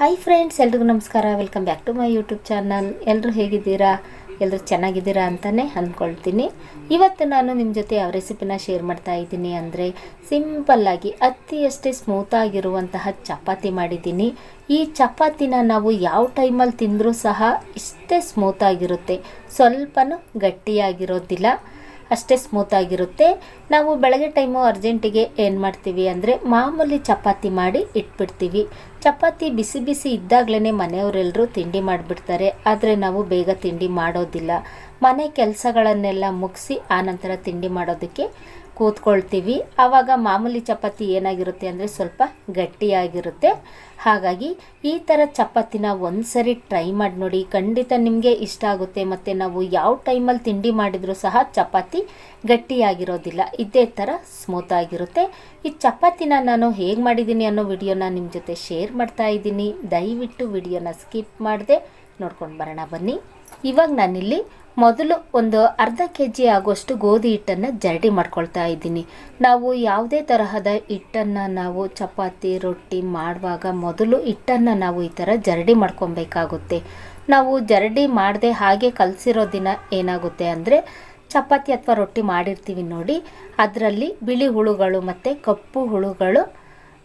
Hi friends ಎಲ್ರಿಗೂ ನಮಸ್ಕಾರ. Welcome back to my YouTube channel ಎಲ್ಲರೂ ಹೇಗಿದ್ದೀರಾ? ಎಲ್ಲರೂ ಚೆನ್ನಾಗಿದ್ದೀರಾ ಅಂತಲೇ ಅಂದ್ಕೊಳ್ತೀನಿ. ಇವತ್ತು ನಾನು ನಿಮ್ಮ ಜೊತೆ ಯಾವ ರೆಸಿಪಿನ ಶೇರ್ ಮಾಡ್ತಾ ಇದ್ದೀನಿ ಅಂದರೆ ಸಿಂಪಲ್ಲಾಗಿ ಅತಿಯಷ್ಟೇ ಸ್ಮೂತಾಗಿರುವಂತಹ ಚಪಾತಿ ಮಾಡಿದ್ದೀನಿ. ಈ ಚಪಾತಿನ ನಾವು ಯಾವ ಟೈಮಲ್ಲಿ ತಿಂದರೂ ಸಹ ಇಷ್ಟೇ ಸ್ಮೂತಾಗಿರುತ್ತೆ ಸ್ವಲ್ಪನೂ ಗಟ್ಟಿಯಾಗಿರೋದಿಲ್ಲ. ಅಷ್ಟೇ ಸ್ಮೂತಾಗಿರುತ್ತೆ ನಾವು ಬೆಳಗ್ಗೆ ಟೈಮು ಅರ್ಜೆಂಟಿಗೆ ಏನು ಮಾಡ್ತೀವಿ ಅಂದರೆ ಮಾಮೂಲಿ ಚಪಾತಿ ಮಾಡಿ ಇಟ್ಬಿಡ್ತೀವಿ. ಚಪಾತಿ ಬಿಸಿ ಬಿಸಿ ಇದ್ದಾಗಲೇ ಮನೆಯವರೆಲ್ಲರೂ ತಿಂಡಿ ಮಾಡಿಬಿಡ್ತಾರೆ. ಆದರೆ ನಾವು ಬೇಗ ತಿಂಡಿ ಮಾಡೋದಿಲ್ಲ. ಮನೆ ಕೆಲಸಗಳನ್ನೆಲ್ಲ ಮುಗಿಸಿ ಆನಂತರ ತಿಂಡಿ ಮಾಡೋದಕ್ಕೆ ಕೂತ್ಕೊಳ್ತೀವಿ. ಆವಾಗ ಮಾಮೂಲಿ ಚಪಾತಿ ಏನಾಗಿರುತ್ತೆ ಅಂದರೆ ಸ್ವಲ್ಪ ಗಟ್ಟಿಯಾಗಿರುತ್ತೆ. ಹಾಗಾಗಿ ಈ ಥರ ಚಪಾತಿನ ಒಂದು ಸರಿ ಟ್ರೈ ಮಾಡಿ ನೋಡಿ. ಖಂಡಿತ ನಿಮಗೆ ಇಷ್ಟ ಆಗುತ್ತೆ. ಮತ್ತು ನಾವು ಯಾವ ಟೈಮಲ್ಲಿ ತಿಂಡಿ ಮಾಡಿದರೂ ಸಹ ಚಪಾತಿ ಗಟ್ಟಿಯಾಗಿರೋದಿಲ್ಲ. ಇದೇ ಥರ ಸ್ಮೂತ್ ಆಗಿರುತ್ತೆ. ಈ ಚಪಾತಿನ ನಾನು ಹೇಗೆ ಮಾಡಿದ್ದೀನಿ ಅನ್ನೋ ವಿಡಿಯೋನ ನಿಮ್ಮ ಜೊತೆ ಶೇರ್ ಮಾಡ್ತಾ ಇದ್ದೀನಿ. ದಯವಿಟ್ಟು ವಿಡಿಯೋನ ಸ್ಕಿಪ್ ಮಾಡದೆ ನೋಡ್ಕೊಂಡು ಬರೋಣ ಬನ್ನಿ. ಇವಾಗ ನಾನಿಲ್ಲಿ ಮೊದಲು ಒಂದು ಅರ್ಧ ಕೆ ಜಿ ಆಗುವಷ್ಟು ಗೋಧಿ ಹಿಟ್ಟನ್ನು ಜರಡಿ ಮಾಡ್ಕೊಳ್ತಾ ಇದ್ದೀನಿ. ನಾವು ಯಾವುದೇ ತರಹದ ಹಿಟ್ಟನ್ನು ನಾವು ಚಪಾತಿ, ರೊಟ್ಟಿ ಮಾಡುವಾಗ ಮೊದಲು ಹಿಟ್ಟನ್ನು ನಾವು ಈ ಥರ ಜರಡಿ ಮಾಡ್ಕೊಬೇಕಾಗುತ್ತೆ. ನಾವು ಜರಡಿ ಮಾಡದೆ ಹಾಗೆ ಕಲಸಿರೋ ದಿನ ಏನಾಗುತ್ತೆ ಅಂದರೆ ಚಪಾತಿ ಅಥವಾ ರೊಟ್ಟಿ ಮಾಡಿರ್ತೀವಿ ನೋಡಿ. ಅದರಲ್ಲಿ ಬಿಳಿ ಹುಳುಗಳು ಮತ್ತು ಕಪ್ಪು ಹುಳುಗಳು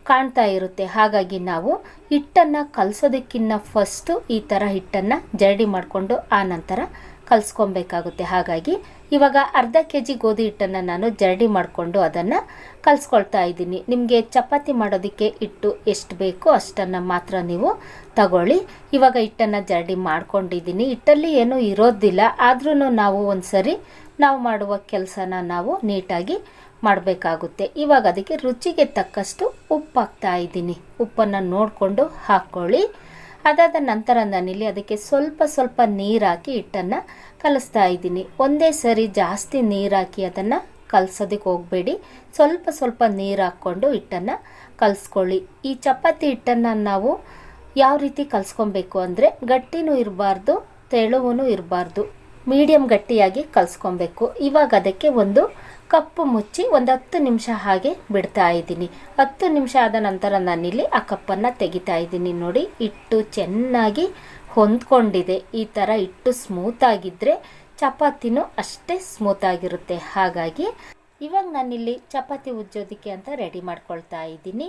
ಕಾಣ್ತಾ ಇರುತ್ತೆ. ಹಾಗಾಗಿ ನಾವು ಹಿಟ್ಟನ್ನು ಕಲಸೋದಕ್ಕಿಂತ ಫಸ್ಟು ಈ ಥರ ಹಿಟ್ಟನ್ನು ಜರಡಿ ಮಾಡಿಕೊಂಡು ಆ ನಂತರ ಕಲಿಸ್ಕೊಬೇಕಾಗುತ್ತೆ. ಹಾಗಾಗಿ ಇವಾಗ ಅರ್ಧ ಕೆ ಜಿ ಗೋಧಿ ಹಿಟ್ಟನ್ನು ನಾನು ಜರಡಿ ಮಾಡಿಕೊಂಡು ಅದನ್ನು ಕಲಿಸ್ಕೊಳ್ತಾ ಇದ್ದೀನಿ. ನಿಮಗೆ ಚಪಾತಿ ಮಾಡೋದಕ್ಕೆ ಹಿಟ್ಟು ಎಷ್ಟು ಬೇಕೋ ಅಷ್ಟನ್ನು ಮಾತ್ರ ನೀವು ತಗೊಳ್ಳಿ. ಇವಾಗ ಹಿಟ್ಟನ್ನು ಜರಡಿ ಮಾಡ್ಕೊಂಡಿದ್ದೀನಿ. ಹಿಟ್ಟಲ್ಲಿ ಏನೂ ಇರೋದಿಲ್ಲ. ಆದ್ರೂ ನಾವು ಒಂದು ಸರಿ ನಾವು ಮಾಡುವ ಕೆಲಸನ ನಾವು ನೀಟಾಗಿ ಮಾಡಬೇಕಾಗುತ್ತೆ. ಇವಾಗ ಅದಕ್ಕೆ ರುಚಿಗೆ ತಕ್ಕಷ್ಟು ಉಪ್ಪು ಹಾಕ್ತಾ ಇದ್ದೀನಿ. ಉಪ್ಪನ್ನು ನೋಡಿಕೊಂಡು ಹಾಕ್ಕೊಳ್ಳಿ. ಅದಾದ ನಂತರ ನಾನಿಲ್ಲಿ ಅದಕ್ಕೆ ಸ್ವಲ್ಪ ಸ್ವಲ್ಪ ನೀರು ಹಾಕಿ ಹಿಟ್ಟನ್ನು ಕಲಿಸ್ತಾ ಇದ್ದೀನಿ. ಒಂದೇ ಸರಿ ಜಾಸ್ತಿ ನೀರು ಹಾಕಿ ಅದನ್ನು ಕಲಸೋದಕ್ಕೆ ಹೋಗಬೇಡಿ. ಸ್ವಲ್ಪ ಸ್ವಲ್ಪ ನೀರು ಹಾಕ್ಕೊಂಡು ಹಿಟ್ಟನ್ನು ಕಲಿಸ್ಕೊಳ್ಳಿ. ಈ ಚಪಾತಿ ಹಿಟ್ಟನ್ನು ನಾವು ಯಾವ ರೀತಿ ಕಲಿಸ್ಕೊಬೇಕು ಅಂದರೆ ಗಟ್ಟಿನೂ ಇರಬಾರ್ದು, ತೆಳುವೂ ಇರಬಾರ್ದು. ಮೀಡಿಯಮ್ ಗಟ್ಟಿಯಾಗಿ ಕಲಿಸ್ಕೊಬೇಕು. ಇವಾಗ ಅದಕ್ಕೆ ಒಂದು ಕಪ್ಪು ಮುಚ್ಚಿ ಒಂದು ಹತ್ತು ನಿಮಿಷ ಹಾಗೆ ಬಿಡ್ತಾ ಇದ್ದೀನಿ. ಹತ್ತು ನಿಮಿಷ ಆದ ನಂತರ ನಾನಿಲ್ಲಿ ಆ ಕಪ್ಪನ್ನು ತೆಗಿತಾ ಇದ್ದೀನಿ. ನೋಡಿ, ಹಿಟ್ಟು ಚೆನ್ನಾಗಿ ಹೊಂದ್ಕೊಂಡಿದೆ. ಈ ಥರ ಹಿಟ್ಟು ಸ್ಮೂತಾಗಿದ್ದರೆ ಚಪಾತಿನೂ ಅಷ್ಟೇ ಸ್ಮೂತಾಗಿರುತ್ತೆ ಹಾಗಾಗಿ ಇವಾಗ ನಾನಿಲ್ಲಿ ಚಪಾತಿ ಉಜ್ಜೋದಕ್ಕೆ ಅಂತ ರೆಡಿ ಮಾಡ್ಕೊಳ್ತಾ ಇದ್ದೀನಿ.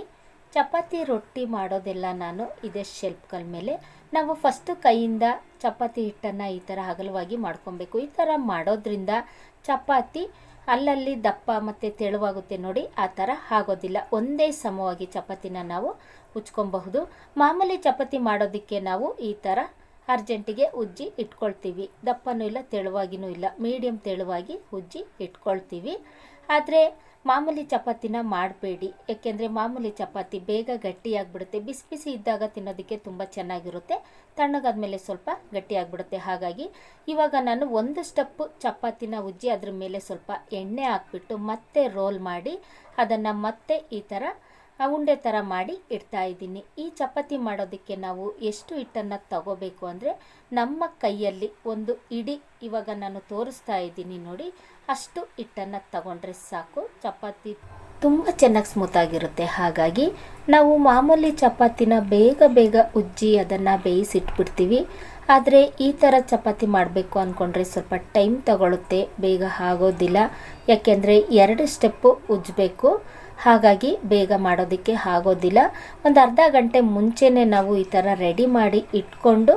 ಚಪಾತಿ ರೊಟ್ಟಿ ಮಾಡೋದೆಲ್ಲ ನಾನು ಇದೆ ಶೆಲ್ಫ್ಗಳ ಮೇಲೆ. ನಾವು ಫಸ್ಟು ಕೈಯಿಂದ ಚಪಾತಿ ಹಿಟ್ಟನ್ನು ಈ ಥರ ಅಗಲವಾಗಿ ಮಾಡ್ಕೊಬೇಕು. ಈ ಥರ ಮಾಡೋದ್ರಿಂದ ಚಪಾತಿ ಅಲ್ಲಲ್ಲಿ ದಪ್ಪ ಮತ್ತು ತೆಳುವಾಗುತ್ತೆ ನೋಡಿ, ಆ ಥರ ಆಗೋದಿಲ್ಲ. ಒಂದೇ ಸಮವಾಗಿ ಚಪಾತಿನ ನಾವು ಉಚ್ಕೊಬಹುದು ಮಾಮೂಲಿ ಚಪಾತಿ ಮಾಡೋದಕ್ಕೆ ನಾವು ಈ ಥರ ಅರ್ಜೆಂಟಿಗೆ ಉಜ್ಜಿ ಇಟ್ಕೊಳ್ತೀವಿ. ದಪ್ಪನೂ ಇಲ್ಲ, ತೆಳುವಾಗಿನೂ ಇಲ್ಲ. ಮೀಡಿಯಮ್ ತೆಳುವಾಗಿ ಉಜ್ಜಿ ಇಟ್ಕೊಳ್ತೀವಿ. ಆದರೆ ಮಾಮೂಲಿ ಚಪಾತಿನ ಮಾಡಬೇಡಿ. ಏಕೆಂದರೆ ಮಾಮೂಲಿ ಚಪಾತಿ ಬೇಗ ಗಟ್ಟಿಯಾಗಿಬಿಡುತ್ತೆ. ಬಿಸಿ ಬಿಸಿ ಇದ್ದಾಗ ತಿನ್ನೋದಕ್ಕೆ ತುಂಬ ಚೆನ್ನಾಗಿರುತ್ತೆ. ತಣ್ಣಗಾದ್ಮೇಲೆ ಸ್ವಲ್ಪ ಗಟ್ಟಿಯಾಗಿಬಿಡುತ್ತೆ. ಹಾಗಾಗಿ ಇವಾಗ ನಾನು ಒಂದು ಸ್ಟೆಪ್ಪು ಚಪಾತಿನ ಉಜ್ಜಿ ಅದ್ರ ಮೇಲೆ ಸ್ವಲ್ಪ ಎಣ್ಣೆ ಹಾಕ್ಬಿಟ್ಟು ಮತ್ತೆ ರೋಲ್ ಮಾಡಿ ಅದನ್ನು ಮತ್ತೆ ಈ ಥರ ಉಂಡೆ ಥರ ಮಾಡಿ ಇಡ್ತಾ ಇದ್ದೀನಿ. ಈ ಚಪಾತಿ ಮಾಡೋದಕ್ಕೆ ನಾವು ಎಷ್ಟು ಹಿಟ್ಟನ್ನು ತಗೋಬೇಕು ಅಂದರೆ ನಮ್ಮ ಕೈಯಲ್ಲಿ ಒಂದು ಇಡಿ ಇವಾಗ ನಾನು ತೋರಿಸ್ತಾ ಇದ್ದೀನಿ ನೋಡಿ. ಅಷ್ಟು ಹಿಟ್ಟನ್ನು ತಗೊಂಡ್ರೆ ಸಾಕು. ಚಪಾತಿ ತುಂಬ ಚೆನ್ನಾಗಿ ಸ್ಮೂತಾಗಿರುತ್ತೆ ಹಾಗಾಗಿ ನಾವು ಮಾಮೂಲಿ ಚಪಾತಿನ ಬೇಗ ಬೇಗ ಉಜ್ಜಿ ಅದನ್ನು ಬೇಯಿಸಿಟ್ಬಿಡ್ತೀವಿ. ಆದರೆ ಈ ಥರ ಚಪಾತಿ ಮಾಡಬೇಕು ಅಂದ್ಕೊಂಡ್ರೆ ಸ್ವಲ್ಪ ಟೈಮ್ ತಗೊಳುತ್ತೆ. ಬೇಗ ಆಗೋದಿಲ್ಲ. ಯಾಕೆಂದರೆ ಎರಡು ಸ್ಟೆಪ್ಪು ಉಜ್ಜಬೇಕು. ಹಾಗಾಗಿ ಬೇಗ ಮಾಡೋದಕ್ಕೆ ಆಗೋದಿಲ್ಲ. ಒಂದು ಅರ್ಧ ಗಂಟೆ ಮುಂಚೆನೇ ನಾವು ಈ ಥರ ರೆಡಿ ಮಾಡಿ ಇಟ್ಕೊಂಡು,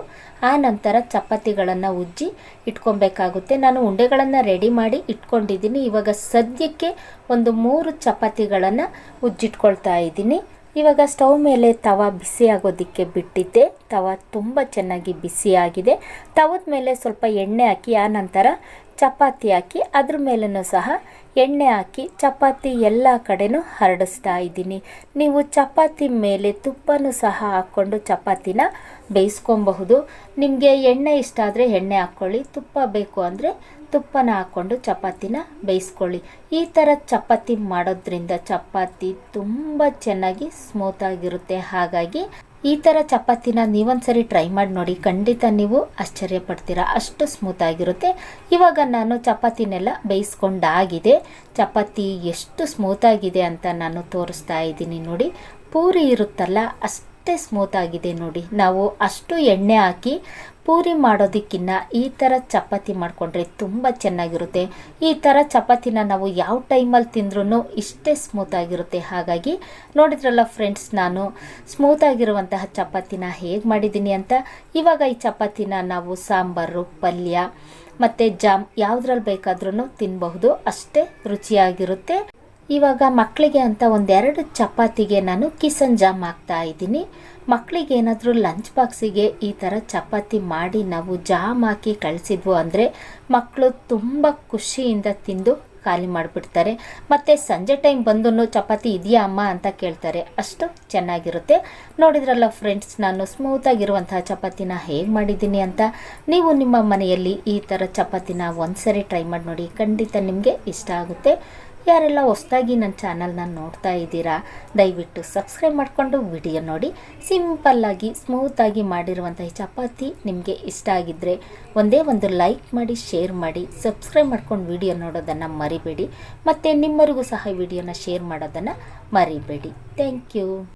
ಆ ನಂತರ ಚಪಾತಿಗಳನ್ನು ಉಜ್ಜಿ ಇಟ್ಕೊಬೇಕಾಗುತ್ತೆ. ನಾನು ಉಂಡೆಗಳನ್ನು ರೆಡಿ ಮಾಡಿ ಇಟ್ಕೊಂಡಿದ್ದೀನಿ. ಇವಾಗ ಸದ್ಯಕ್ಕೆ ಒಂದು ಮೂರು ಚಪಾತಿಗಳನ್ನು ಉಜ್ಜಿಟ್ಕೊಳ್ತಾ ಇದ್ದೀನಿ. ಇವಾಗ ಸ್ಟವ್ ಮೇಲೆ ತವ ಬಿಸಿ ಆಗೋದಕ್ಕೆ ಬಿಟ್ಟಿದ್ದೆ. ತವ ತುಂಬ ಚೆನ್ನಾಗಿ ಬಿಸಿಯಾಗಿದೆ. ತವದ ಮೇಲೆ ಸ್ವಲ್ಪ ಎಣ್ಣೆ ಹಾಕಿ, ಆ ನಂತರ ಚಪಾತಿ ಹಾಕಿ, ಅದ್ರ ಮೇಲೂ ಸಹ ಎಣ್ಣೆ ಹಾಕಿ ಚಪಾತಿ ಎಲ್ಲ ಕಡೆನೂ ಹರಡಿಸ್ತಾ ಇದ್ದೀನಿ. ನೀವು ಚಪಾತಿ ಮೇಲೆ ತುಪ್ಪನೂ ಸಹ ಹಾಕ್ಕೊಂಡು ಚಪಾತಿನ ಬೇಯಿಸ್ಕೊಬಹುದು. ನಿಮಗೆ ಎಣ್ಣೆ ಇಷ್ಟ ಆದರೆ ಎಣ್ಣೆ ಹಾಕ್ಕೊಳ್ಳಿ ತುಪ್ಪ ಬೇಕು ಅಂದರೆ ತುಪ್ಪನ ಹಾಕ್ಕೊಂಡು ಚಪಾತಿನ ಬೇಯಿಸ್ಕೊಳ್ಳಿ. ಈ ಥರ ಚಪಾತಿ ಮಾಡೋದ್ರಿಂದ ಚಪಾತಿ ತುಂಬ ಚೆನ್ನಾಗಿ ಸ್ಮೂತಾಗಿರುತ್ತೆ ಹಾಗಾಗಿ ಈ ಥರ ಚಪಾತಿನ ನೀವೊಂದ್ಸರಿ ಟ್ರೈ ಮಾಡಿ ನೋಡಿ. ಖಂಡಿತ ನೀವು ಆಶ್ಚರ್ಯ ಪಡ್ತೀರಾ ಅಷ್ಟು ಸ್ಮೂತ್ ಆಗಿರುತ್ತೆ. ಇವಾಗ ನಾನು ಚಪಾತಿನೆಲ್ಲ ಬೇಯಿಸ್ಕೊಂಡಾಗಿದೆ. ಚಪಾತಿ ಎಷ್ಟು ಸ್ಮೂತಾಗಿದೆ ಅಂತ ನಾನು ತೋರಿಸ್ತಾ ಇದ್ದೀನಿ ನೋಡಿ. ಪೂರಿ ಇರುತ್ತಲ್ಲ, ಅಷ್ಟೇ ಸ್ಮೂತ್ ಆಗಿದೆ ನೋಡಿ. ನಾವು ಅಷ್ಟು ಎಣ್ಣೆ ಹಾಕಿ ಪೂರಿ ಮಾಡೋದಕ್ಕಿಂತ ಈ ಥರ ಚಪಾತಿ ಮಾಡಿಕೊಂಡ್ರೆ ತುಂಬ ಚೆನ್ನಾಗಿರುತ್ತೆ. ಈ ಥರ ಚಪಾತಿನ ನಾವು ಯಾವ ಟೈಮಲ್ಲಿ ತಿಂದ್ರೂ ಇಷ್ಟೇ ಸ್ಮೂತ್ ಆಗಿರುತ್ತೆ. ಹಾಗಾಗಿ ನೋಡಿದ್ರಲ್ಲ ಫ್ರೆಂಡ್ಸ್, ನಾನು ಸ್ಮೂತ್ ಆಗಿರುವಂತಹ ಚಪಾತಿನ ಹೇಗೆ ಮಾಡಿದ್ದೀನಿ ಅಂತ. ಇವಾಗ ಈ ಚಪಾತಿನ ನಾವು ಸಾಂಬಾರು, ಪಲ್ಯ ಮತ್ತು ಜಾಮ್ ಯಾವುದ್ರಲ್ಲಿ ಬೇಕಾದ್ರೂ ತಿನ್ನಬಹುದು ಅಷ್ಟೇ ರುಚಿಯಾಗಿರುತ್ತೆ. ಇವಾಗ ಮಕ್ಕಳಿಗೆ ಅಂತ ಒಂದೆರಡು ಚಪಾತಿಗೆ ನಾನು ಕಿಸನ್ ಜಾಮ್ ಹಾಕ್ತಾ ಇದ್ದೀನಿ. ಮಕ್ಕಳಿಗೆ ಏನಾದರೂ ಲಂಚ್ ಬಾಕ್ಸಿಗೆ ಈ ಥರ ಚಪಾತಿ ಮಾಡಿ ನಾವು ಜಾಮ್ ಹಾಕಿ ಕಳಿಸಿದ್ವು ಅಂದರೆ ಮಕ್ಕಳು ತುಂಬ ಖುಷಿಯಿಂದ ತಿಂದು ಖಾಲಿ ಮಾಡಿಬಿಡ್ತಾರೆ. ಮತ್ತು ಸಂಜೆ ಟೈಮ್ ಬಂದು ಚಪಾತಿ ಇದೆಯಾ ಅಮ್ಮ ಅಂತ ಕೇಳ್ತಾರೆ. ಅಷ್ಟು ಚೆನ್ನಾಗಿರುತ್ತೆ. ನೋಡಿದ್ರಲ್ಲ ಫ್ರೆಂಡ್ಸ್ ನಾನು ಸ್ಮೂತಾಗಿರುವಂತಹ ಚಪಾತಿನ ಹೇಗೆ ಮಾಡಿದ್ದೀನಿ ಅಂತ. ನೀವು ನಿಮ್ಮ ಮನೆಯಲ್ಲಿ ಈ ಥರ ಚಪಾತಿನ ಒಂದ್ಸರಿ ಟ್ರೈ ಮಾಡಿ ನೋಡಿ. ಖಂಡಿತ ನಿಮಗೆ ಇಷ್ಟ ಆಗುತ್ತೆ. ಯಾರೆಲ್ಲ ಹೊಸದಾಗಿ ನನ್ನ ಚಾನಲ್ನ ನೋಡ್ತಾ ಇದ್ದೀರಾ, ದಯವಿಟ್ಟು ಸಬ್ಸ್ಕ್ರೈಬ್ ಮಾಡಿಕೊಂಡು ವಿಡಿಯೋ ನೋಡಿ. ಸಿಂಪಲ್ಲಾಗಿ ಸ್ಮೂತಾಗಿ ಮಾಡಿರುವಂಥ ಈ ಚಪಾತಿ ನಿಮಗೆ ಇಷ್ಟ ಆಗಿದ್ದರೆ ಒಂದೇ ಒಂದು ಲೈಕ್ ಮಾಡಿ, ಶೇರ್ ಮಾಡಿ, ಸಬ್ಸ್ಕ್ರೈಬ್ ಮಾಡ್ಕೊಂಡು ವಿಡಿಯೋ ನೋಡೋದನ್ನು ಮರಿಬೇಡಿ. ಮತ್ತು ನಿಮ್ಮರಿಗೂ ಸಹ ವಿಡಿಯೋನ ಶೇರ್ ಮಾಡೋದನ್ನು ಮರಿಬೇಡಿ. Thank you.